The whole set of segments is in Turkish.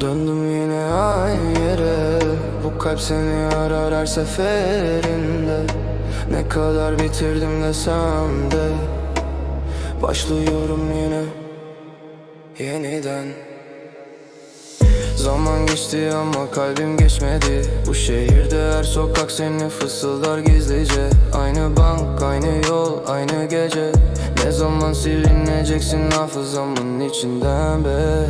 Döndüm yine aynı yere. Bu kalp seni arar her seferinde. Ne kadar bitirdim desem de Başlıyorum yine Yeniden. Zaman geçti ama kalbim geçmedi. Bu şehirde her sokak seni fısıldar gizlice. Aynı bank, aynı yol, aynı gece. Ne zaman silineceksin hafızamın içinden be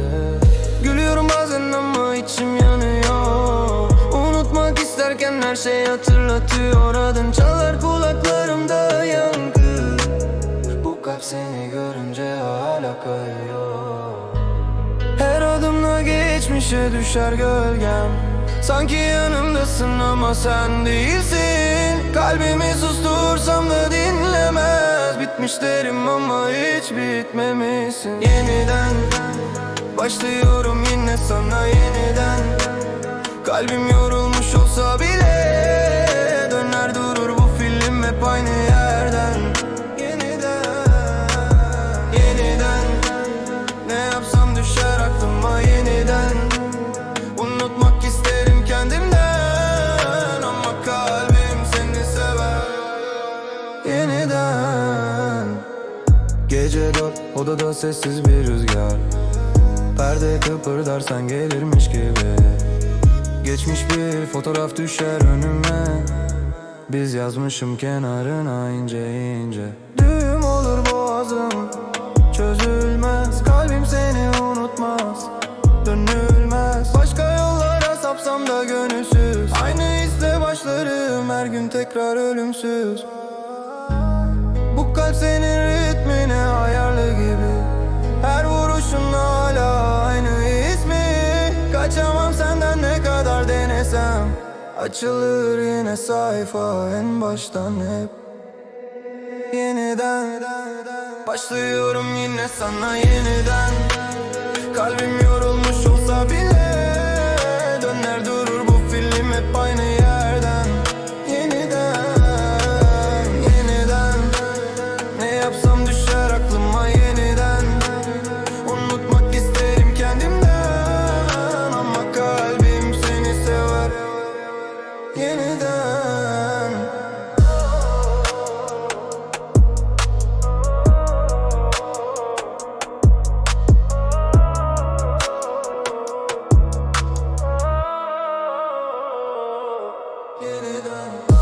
her şey hatırlatıyor Adın çalar kulaklarımda yankı Bu kalp seni görünce hala kayıyor. Her adımla geçmişe düşer gölgem. Sanki yanımdasın ama sen değilsin. Kalbimi sustursam da dinlemez. Bitmiş derim ama hiç bitmemişsin. Yeniden Başlıyorum yine sana yeniden. Kalbim yorulmuş aklıma yeniden Unutmak isterim kendimden. Ama kalbim seni sever. Yeniden Gece dört odada sessiz bir rüzgar. Perde kıpırdarsan gelirmiş gibi. Geçmiş bir fotoğraf düşer önüme. Biz yazmışım kenarına ince ince. Düğüm yollara sapsam da gönülsüz. Aynı hisle başlarım her gün tekrar ölümsüz. Bu kalp senin ritmine ayarlı gibi. Her vuruşun hala aynı ismi Kaçamam senden ne kadar denesem. Açılır yine sayfa en baştan hep. Yeniden Başlıyorum yine sana yeniden. Kalbim bile Get it done.